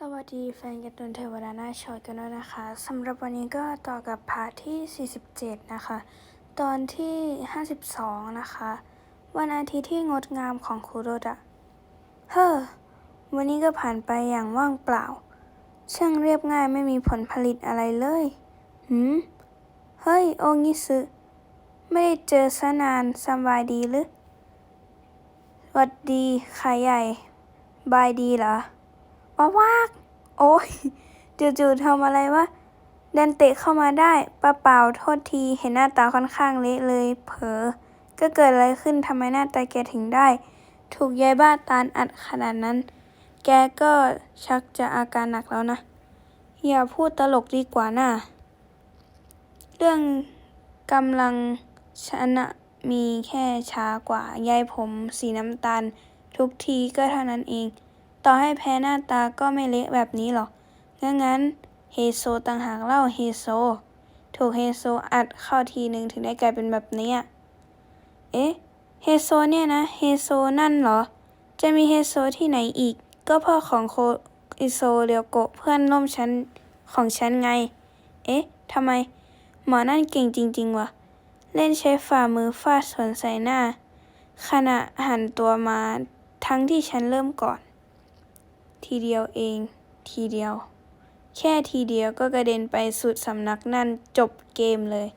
สวัสดีแฟนการ์ตูนเทวดาหน้าชอยกันด้วยนะคะสำหรับวันนี้ก็ต่อกับพาร์ทที่ 47 นะคะ ตอนที่ 52 นะคะ วันอาทิตย์ที่งดงามของคุโรดะ เฮ้อ วันนี้ก็ผ่านไปอย่างว่างเปล่า ช่างเรียบง่ายไม่มีผลผลิตอะไรเลยหืม เฮ้ย โองิสึไม่ได้เจอซะนานสบายดีหรือหวัดดีขาใหญ่ บายดีเหรอ ว้าวากโอ้ยจู่ๆทำอะไรวะเดินเตะเข้ามาได้ปะเปล่าโทษทีเห็นหน้าตาค่อนข้างเละเลยเผลอก็เกิดอะไรขึ้นทำไมหน้าตาแกถึงได้ ถูกยายบ้าตาลอัดขนาดนั้น แกก็ชักจะอาการหนักแล้วนะ อย่าพูดตลกดีกว่าน่ะเรื่องกำลังชนะมีแค่ช้ากว่ายายผมสีน้ำตาล ทุกทีก็เท่านั้นเอง ต่อให้แพ้หน้าตาก็ไม่เละแบบนี้หรอกงั้นงั้นเฮโซต่างหากเล่าเฮโซ ถูกเฮโซอัดเข้าทีหนึ่งถึงได้กลายเป็นแบบนี้เอ๊ะ เฮโซเนี่ยนะ เฮโซนั่นเหรอ จะมีเฮโซที่ไหนอีก ก็พ่อของโคอิโซเรียวโกะเพื่อนร่วมชั้นของฉันไง เอ๊ะทำไม หมอนั่นเก่งจริง ๆวะ เล่นใช้ฝ่ามือฟาดสวนใส่หน้า ขณะหันตัวมาทั้งที่ฉันเริ่มก่อน ทีเดียวเอง ทีเดียว แค่ทีเดียวก็กระเด็นไปสุดสำนักนั่นจบเกมเลย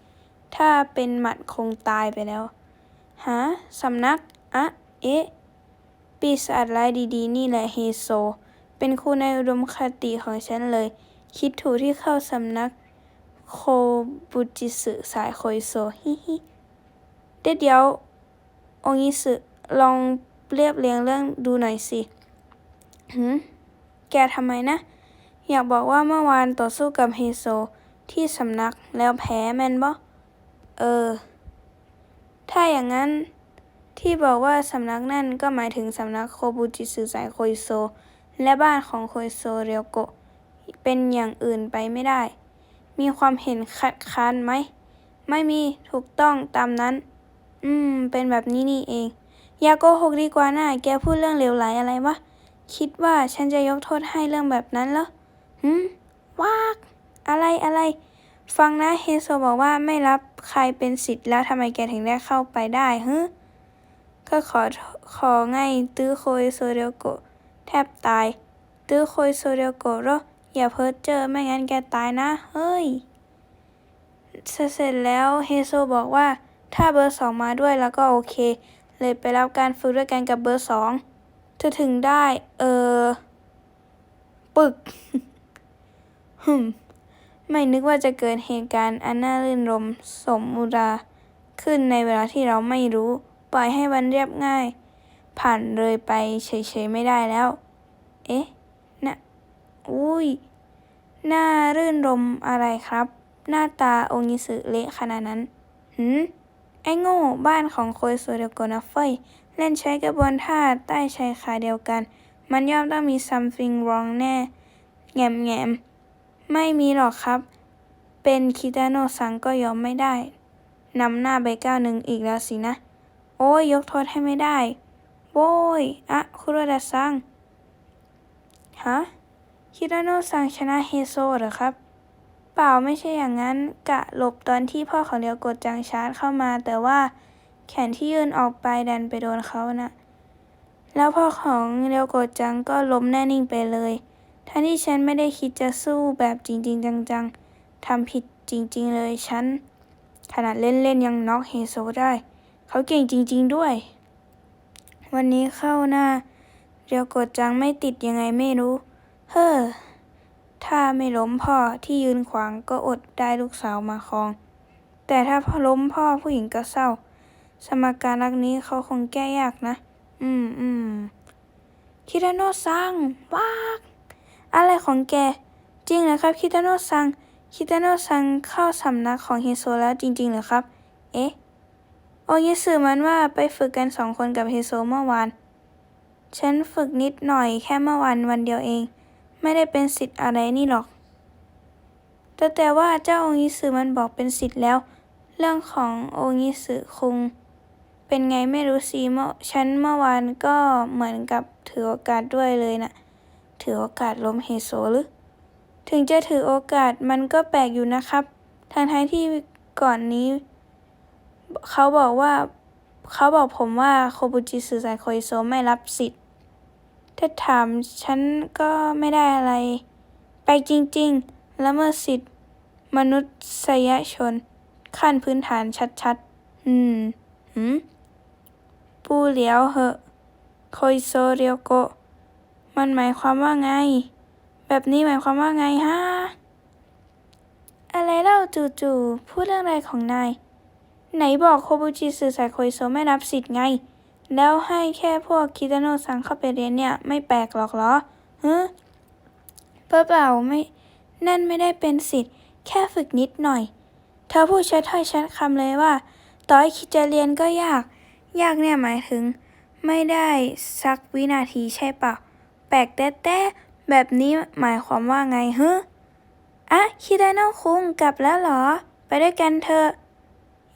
ถ้าเป็นหมัดคงตายไปแล้วฮะสำนัก อะเอ๊ะปีศาจร้ายดีๆ นี่แหละเฮโซ เป็นครูในอุดมคติของฉันเลย คิดถูกที่เข้าสำนัก โคบุจิสึสายโคยโซฮิฮิเดี๋ยวเดี๋ยวองิสึลองเรียบเรียงเรื่องดูหน่อยสิ หืมแกทำไมนะ อยากบอกว่าเมื่อวานต่อสู้กับเฮโซที่สำนักแล้วแพ้แมนบ่เออ ถ้าอย่างนั้นที่บอกว่าสำนักนั่นก็หมายถึงสำนักโคบูจิสึสายโคยโซ และบ้านของโคยโซเรียวโกะเป็นอย่างอื่นไปไม่ได้ มีความเห็นขัดค้านไหม ไม่มีถูกต้องตามนั้น อืม เป็นแบบนี้นี่เอง อย่าโกหกดีกว่านะแกพูดเรื่องเลวไหลอะไรวะ คิดว่าฉันจะยกโทษให้เรื่องแบบนั้นเหรอหืมวากอะไรอะไร ฟังนะเฮโซบอกว่าไม่รับใครเป็นสิทธิ์แล้วทำไมแกถึงได้เข้าไปได้ฮึก็ขอขอไงตื้อโคยโซเรียโกแทบตาย ตื้อโคยโซเรียโกหรออย่าเพ้อเจอไม่งั้นแกตายนะ เฮ้ย เสร็จแล้วเฮโซบอกว่าถ้าเบอร์สองมาด้วยแล้วก็โอเค เลยไปรับการฝึกด้วยกันกับเบอร์สอง จะถึงได้ เออ ปึกหึมไม่นึกว่าจะเกิดเหตุการณ์อันน่ารื่นรมสมมุราขึ้นในเวลาที่เราไม่รู้ ปล่อยให้วันเรียบง่าย ผ่านเลยไปเฉยๆไม่ได้แล้ว เอ๊ะนะอุ้ยน่ารื่นรมอะไรครับ หน้าตาองยิสึเละขนาดนั้นหืมไอ้โง่บ้านของโคยโซเดโกนะเฟย เล่นใช้กระบวนท่าใต้ชายคาเดียวกัน มันย่อมต้องมี something wrong แน่ แงมแงมไม่มีหรอกครับ เป็นคิตาโนซังก็ยอมไม่ได้ นำหน้าไปก้าวหนึ่งอีกแล้วสินะ โอ้ยยกโทษให้ไม่ได้ โว้ย อะคุโรดะซัง ฮะ คิตาโนซังชนะเฮโซเหรอครับ เปล่าไม่ใช่อย่างนั้น กะหลบตอนที่พ่อของเดียวกดจังชาร์จเข้ามา แต่ว่า แขนที่ยื่นออกไปดันไปโดนเขานะ่ะแล้วพ่อของเดียวกดจังก็ล้มแน่นิ่งไปเลยทั้งที่ฉันไม่ได้คิดจะสู้แบบจริง ๆ จังๆทำผิดจริง ๆ เลยฉัน ขนาดเล่น ๆ ยังน็อกเฮโซได้ เขาเก่งจริง ๆ ด้วย วันนี้เข้าหน้าเดียวกดจังไม่ติดยังไงไม่รู้ เฮ้อ ถ้าไม่ล้มพ่อที่ยืนขวางก็อดได้ลูกสาวมาครอง แต่ถ้าพ่อล้มพ่อผู้หญิงก็เศร้า สมการรักนี้เขาคงแก้ยากนะ อืมอืมคิราโนะซังว้าอะไรของแก จริงเหรอครับคิตาโนะซังคิตาโนะซังเข้าสำนักของเฮโซแล้วจริงๆเหรอครับ เอ๊ะ โอยิสึมันว่าไปฝึกกันสองคนกับเฮโซเมื่อวาน ฉันฝึกนิดหน่อยแค่เมื่อวันวันเดียวเอง ไม่ได้เป็นสิทธิ์อะไรนี่หรอก แต่แต่ว่าเจ้าองยิสึมันบอกเป็นสิทธิ์แล้ว เรื่องขององยิสึคง เป็นไงไม่รู้สิเมื่อฉันเมื่อวานก็เหมือนกับถือโอกาสด้วยเลยนะ่ะถือโอกาสล้มเฮโซหรือ ถึงจะถือโอกาสมันก็แปลกอยู่นะครับทางท้ายที่ก่อนนี้ เขาบอกว่าเขาบอกผมว่าโคบุจิสื่อสารโคอิโซไม่รับสิทธิ์ ถ้าถามฉันก็ไม่ได้อะไร ไปจริงๆ แล้วเมื่อสิทธิ์ มนุษยชน ขั้นพื้นฐานชัดๆ อืม หืม ปูเหลียวเหอะโคอิโซเรียวโกะมันหมายความว่าไง แบบนี้หมายความว่าไงฮะ อะไรเล่าจู่ๆพูดเรื่องอะไรของนาย ไหนบอกโคบุจิสื่อสารโคอิโซไม่รับสิทธิ์ไง แล้วให้แค่พวกคิตาโนะซังเข้าไปเรียนเนี่ยไม่แปลกหรอกเหรอฮึเปล่าเปล่าไม่นั่นไม่ได้เป็นสิทธิ์ แค่ฝึกนิดหน่อย เธอพูดชัดถ้อยชัดคำเลยว่า ต่อให้คิดจะเรียนก็ยาก ยากเนี่ยหมายถึง ไม่ได้สักวินาทีใช่เปล่าแปลกแต่แต่แบบนี้หมายความว่าไงฮึอะคิดาโนะคุงกลับแล้วเหรอ ไปด้วยกันเถอะ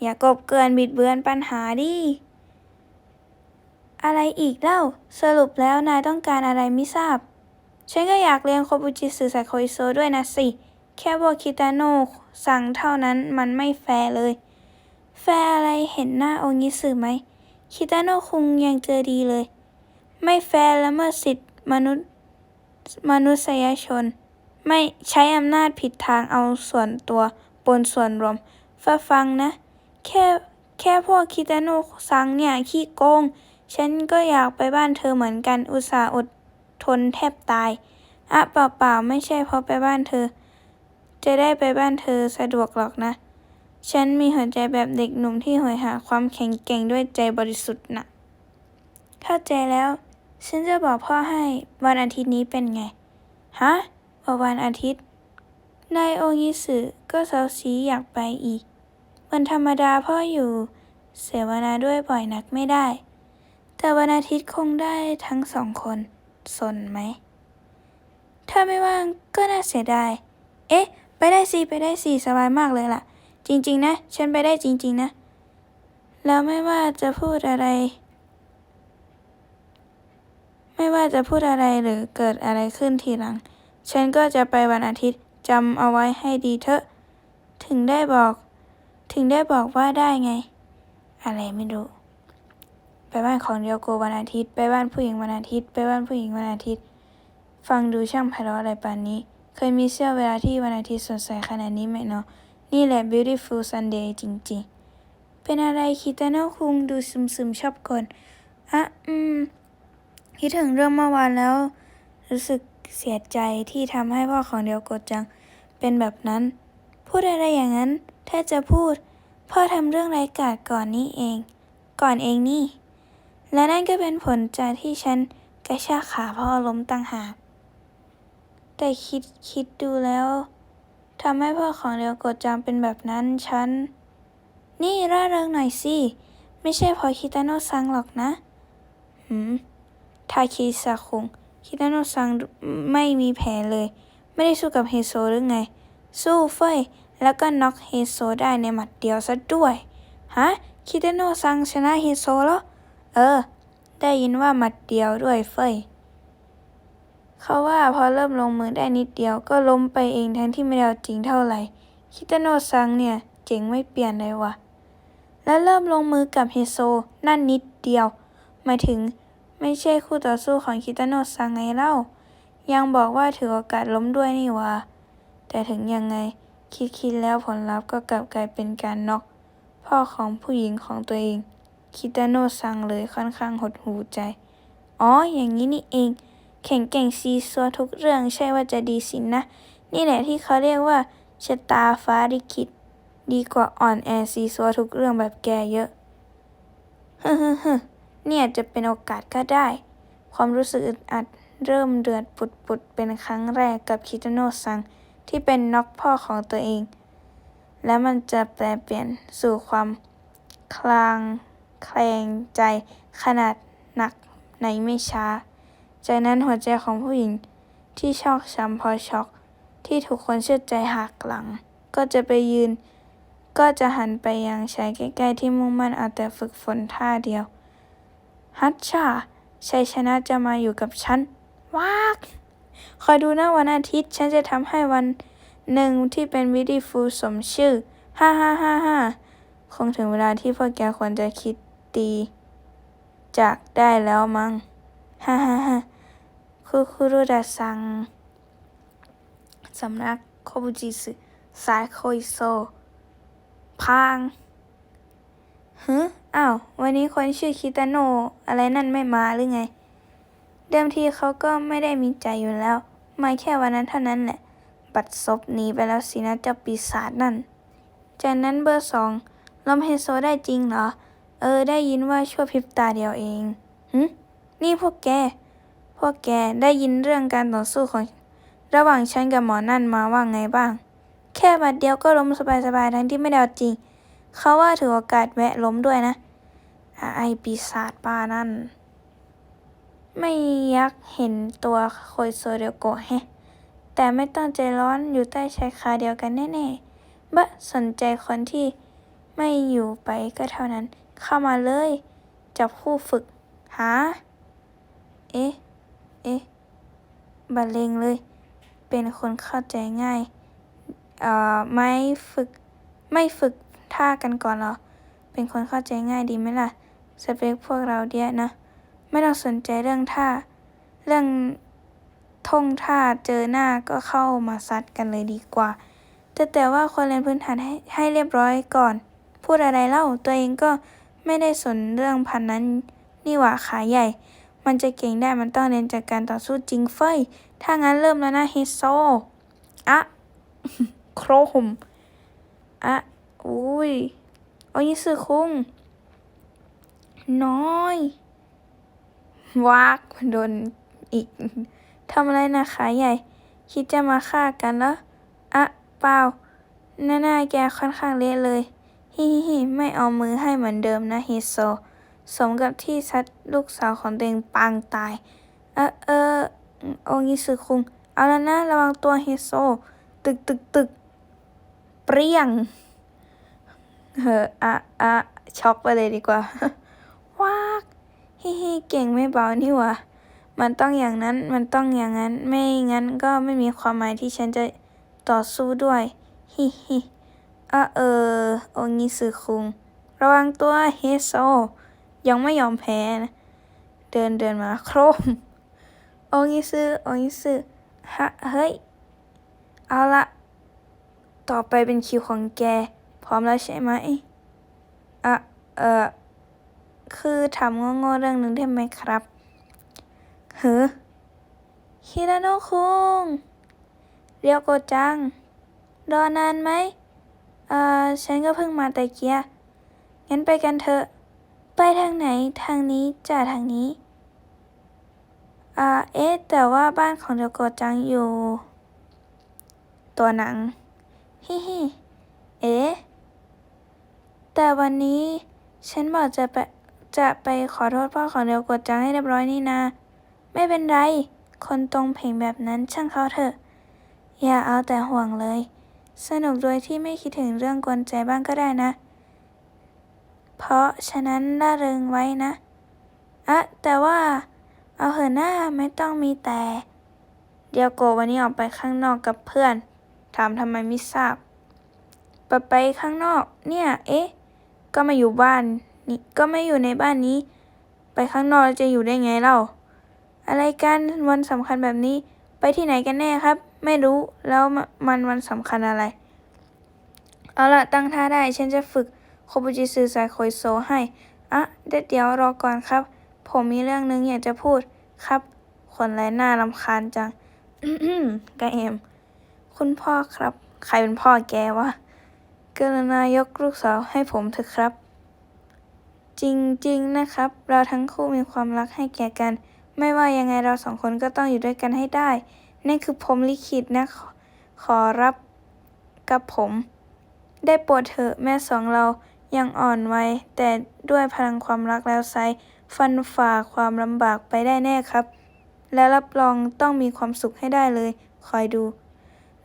อย่ากบเกินบิดเบือนปัญหาดิ อะไรอีกเล่า สรุปแล้วนายต้องการอะไรไม่ทราบ ฉันก็อยากเรียนโคบุจิสื่อสารโคอิโซด้วยนะสิ แค่พวกคิตาโนสั่งเท่านั้นมันไม่แฟร์เลย แฟร์อะไรเห็นหน้าโองิสึไหม คิตาโนะคุงยังเจอดีเลย ไม่แฟร์ละเมิดสิทธิมนุษย์มนุษยชน ไม่ใช้อำนาจผิดทางเอาส่วนตัวปนส่วนรวมฟ้าฟังนะ แค่แค่พวกคิตาโนะซังเนี่ย ขี้โกง ฉันก็อยากไปบ้านเธอเหมือนกันอุตส่าห์อดทนแทบตายอะเปล่าเปล่าๆไม่ใช่เพราะไปบ้านเธอ จะได้ไปบ้านเธอสะดวกหรอกนะ ฉันมีหัวใจแบบเด็กหนุ่มที่โหยหาความแข็งแกร่งด้วยใจบริสุทธิ์น่ะ เข้าใจแล้ว ฉันจะบอกพ่อให้วันอาทิตย์นี้เป็นไง ฮะว่าวันอาทิตย์ นายโองิสึก็เซาซีอยากไปอีก วันธรรมดาพ่ออยู่ เสวนาด้วยบ่อยนักไม่ได้ แต่วันอาทิตย์คงได้ทั้งสองคน สนไหม ถ้าไม่ว่างก็น่าเสียดาย เอ๊ะ ไปได้สิ ไปได้สิ สบายมากเลยล่ะ จริง ๆ นะ ฉันไปได้จริง ๆ นะ แล้วไม่ว่าจะพูดอะไร ไม่ว่าจะพูดอะไรหรือเกิดอะไรขึ้นทีหลัง ฉันก็จะไปวันอาทิตย์จำเอาไว้ให้ดีเถอะ ถึงได้บอก ถึงได้บอกว่าได้ไง อะไรไม่รู้ ไปบ้านของเดียวโกวันอาทิตย์ ไปบ้านผู้หญิงวันอาทิตย์ ไปบ้านผู้หญิงวันอาทิตย์ ฟังดูช่างไพเราะอะไรปานนี้ เคยมีเสี้ยวเวลาที่วันอาทิตย์สดใสขนาดนี้ไหมเนาะ นี่แหละ beautiful Sunday จริงๆ เป็นอะไรคิตาโนคุงดูซึมๆ ชอบกลอะ อืม คิดถึงเรื่องเมื่อวานแล้ว รู้สึกเสียใจที่ทำให้พ่อของเดียวโกจัง เป็นแบบนั้น พูดอะไรอย่างนั้น ถ้าจะพูด พ่อทำเรื่องไร้กาจก่อนนี้เอง ก่อนเองนี่ และนั่นก็เป็นผลจากที่ฉันกระชากขาพ่อล้มตั้งหากแต่คิดคิดดูแล้ว ทำให้พ่อของเดียวโกจังเป็นแบบนั้นฉัน นี่ร่าเริงหน่อยสิ ไม่ใช่เพอคิตาโนะซังหรอกนะ หืม ทาคิซาคุง คิตาโนะซังไม่มีแผลเลย ไม่ได้สู้กับเฮโซหรือไง สู้เฟยแล้วก็น็อกเฮโซได้ในหมัดเดียวซะด้วย ฮะ คิตาโนะซังชนะเฮโซแล้ว เออ ได้ยินว่าหมัดเดียวด้วยเฟย เขาว่าพอเริ่มลงมือได้นิดเดียวก็ล้มไปเองทั้งที่ไม่ได้เอาจริงเท่าไหร่ คิตาโนะซังเนี่ยเจ๋งไม่เปลี่ยนเลยว่ะ แล้วเริ่มลงมือกับเฮโซ นั่นนิดเดียวหมายถึงไม่ใช่คู่ต่อสู้ของคิตาโนะซังไงเล่า ยังบอกว่าถือโอกาสล้มด้วยนี่วะแต่ถึงยังไงคิดคิดแล้วผลลัพธ์ก็กลับกลายเป็นการน็อกพ่อของผู้หญิงของตัวเอง คิตาโนะซังเลยค่อนข้างหดหูใจ อ๋อ อย่างนี้นี่เอง แข่งเก่งซีซัวทุกเรื่องใช่ว่าจะดีสินนะ นี่แหละที่เขาเรียกว่าชะตาฟ้าลิขิตดีกว่าอ่อนแอซีซัวทุกเรื่องแบบแกเยอะฮึฮึฮึเนี่ยจะเป็นโอกาสก็ได้ ความรู้สึกอึดอัดเริ่มเดือดปุดๆเป็นครั้งแรกกับคิตโนะซังที่เป็นน็อกพ่อของตัวเอง และมันจะแปลเปลี่ยนสู่ความคลางแคลงใจขนาดหนักในไม่ช้า จากนั้นหัวใจของผู้หญิงที่ชอกช้ำพอช็อก ที่ถูกคนเชื่อใจหักหลัง ก็จะไปยืน ก็จะหันไปยังชายใกล้ๆที่มุ่งมั่นเอาแต่ฝึกฝนท่าเดียว ฮัตชาชัยชนะจะมาอยู่กับฉันว้ากคอยดูนะวันอาทิตย์ ฉันจะทำให้วันหนึ่งที่เป็น beautiful สมชื่อฮ่าฮ่าฮ่าฮ่าคงถึงเวลาที่พวกแกควรจะคิดดี จากได้แล้วมั้งฮ่าฮ่า ฮ่าคุคุรุดาซัง สำนักโคบุจิสึสายโคอิโซ พางฮึอ้าว วันนี้คนชื่อคิตาโน อะไรนั่นไม่มาหรือไง เดิมทีเขาก็ไม่ได้มีใจอยู่แล้ว มาแค่วันนั้นเท่านั้นแหละ บัดซบหนีไปแล้วสินะเจ้าปีศาจนั่น จากนั้นเบอร์สองลมเฮโซได้จริงเหรอ เออ ได้ยินว่าชั่วพริบตาเดียวเองหึนี่พวกแก วกแกได้ยินเรื่องการต่อสู้ของ ระหว่างฉันกับหมอนั่นมาว่าไงบ้าง แค่บัดเดียวก็ล้มสบายๆทั้งที่ไม่ได้เอาจริง เขาว่าถือโอกาสแวะล้มด้วยนะไอปีศาจป้านั่น ไม่ยักเห็นตัวโคยโซเดียวโกะแฮะแต่ไม่ต้องใจร้อนอยู่ใต้ชายคาเดียวกันแน่ๆบะสนใจคนที่ไม่อยู่ไปก็เท่านั้น เข้ามาเลย จับคู่ฝึก หา เอ๊ะ เอ๊ะบรรเลงเลย เป็นคนเข้าใจง่าย เอ่อ ไม่ฝึก ไม่ฝึกท่ากันก่อนหรอ เป็นคนเข้าใจง่ายดีไหมล่ะ สเปคพวกเราเดียนะ ไม่ต้องสนใจเรื่องท่า เรื่องท่องท่าเจอหน้าก็เข้ามาซัดกันเลยดีกว่า แต่แต่ว่าควรเรียนพื้นฐานให้ให้เรียบร้อยก่อน พูดอะไรเล่าตัวเองก็ไม่ได้สนเรื่องพันนั้นนี่หว่าขาใหญ่ มันจะเก่งได้มันต้องเรียนจากการต่อสู้จริงเฟ้ยถ้างั้นเริ่มแล้วนะเฮโซอะโครมอะอุ้ยโอยิสึคุง น้อยวากโดนอีกทำอะไรนะขาใหญ่ คิดจะมาฆ่ากันเหรออะเปล่าหน้าหน้าแกค่อนข้างเละเลย ฮิฮิฮิไม่เอามือให้เหมือนเดิมนะเฮโซ สมกับที่ซัดลูกสาวของตัวเองปางตาย เออเออโองิสึคุง เอาแล้วนะระวังตัวเฮโซ ตึกตึกตึกเปรี้ยงเฮออะอะช็อกไปเลยดีกว่า ว้ากฮิฮิเก่งไม่เบานี่หว่ามันต้องอย่างนั้น มันต้องอย่างนั้น ไม่งั้นก็ไม่มีความหมายที่ฉันจะต่อสู้ด้วย ฮิฮิอะเออ โองิสึคุง ระวังตัวเฮโซ ยังไม่ยอมแพ้นะเดินเดินมาโครมโองิสึโองิสึฮะเฮ้ย เอาละต่อไปเป็นคิวของแก พร้อมแล้วใช่ไหมอะเออคือถามโง่ๆเรื่องหนึ่งได้ไหมครับเฮ้อฮิราโนะคุงเรียวโกจัง รอนานไหมเอ่อฉันก็เพิ่งมาแต่เกียงั้นไปกันเถอะ ทางไหน ทางนี้จ้าทางนี้ อ่า เอ๊ะ แต่ว่าบ้านของเรียวโกจังอยู่ ตัวหนัง ฮิฮิ เอ๊ะ แต่วันนี้ ฉันบอกจะไป จะไปขอโทษพ่อของเรียวโกจังให้เรียบร้อยนี่นา ไม่เป็นไร คนตรงเพลงแบบนั้นช่างเขาเถอะ อย่าเอาแต่ห่วงเลย สนุกโดยที่ไม่คิดถึงเรื่องกวนใจบ้างก็ได้นะ เพราะฉะนั้นร่าเริงไว้นะ อะแต่ว่า เอาเหอะหน้าไม่ต้องมีแต่ เดียวโกวันนี้ออกไปข้างนอกกับเพื่อน ถามทำไมไม่ทราบไปไปข้างนอก เนี่ย เอ๊ะ ก็มาอยู่บ้านนี่ก็ไม่อยู่ในบ้านนี้ ไปข้างนอกจะอยู่ได้ไงเล่า อะไรกันวันสำคัญแบบนี้ ไปที่ไหนกันแน่ครับ ไม่รู้แล้วมมันวันสำคัญอะไร เอาละตั้งท่าได้ฉันจะฝึก โคบุจิสึไซโคยโซให้อะเดี๋ยวเดี๋ยวรอก่อนครับ ผมมีเรื่องนึงอยากจะพูดครับ คนไร้หน้ารำคาญจังกะเอม คุณพ่อครับ ใครเป็นพ่อแกวะกรุณายกลูกสาวให้ผมเถอะครับ จริงๆนะครับ เราทั้งคู่มีความรักให้แก่กัน ไม่ว่ายังไงเราสองคนก็ต้องอยู่ด้วยกันให้ได้ นั่นคือผมลิขิตนะขอขอรับกับผม ได้โปรดเถอะแม่สองเรา ยังอ่อนวัย แต่ด้วยพลังความรักแล้วไซฟันฝ่าความลำบากไปได้แน่ครับ และรับรองต้องมีความสุขให้ได้เลย คอยดู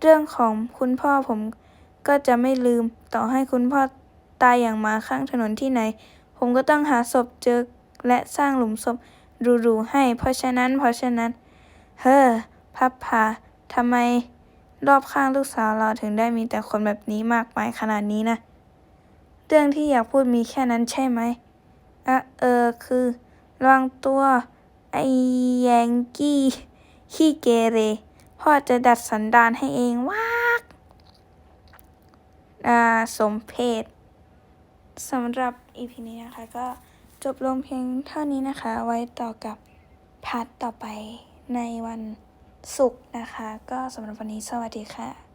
เรื่องของคุณพ่อผมก็จะไม่ลืมต่อให้คุณพ่อตายอย่างหมาข้างถนนที่ไหน ผมก็ต้องหาศพเจอและสร้างหลุมศพหรูๆให้ เพราะฉะนั้นเพราะฉะนั้น เฮ้อพพับผาทำไมรอบข้างลูกสาวเราถึงได้มีแต่คนแบบนี้มากมายขนาดนี้นะ เรื่องที่อยากพูดมีแค่นั้นใช่ไหมอะเออคือระวังตัวไอ้แยงกี้ขี้เกเร พ่อจะดัดสันดานให้เองวากอ่าสมเพศสำหรับ EP นี้นะคะ ก็จบลงเพียงเท่านี้นะคะ ไว้ต่อกับพาร์ทต่อไปในวันศุกร์นะคะ ก็สำหรับวันนี้สวัสดีค่ะ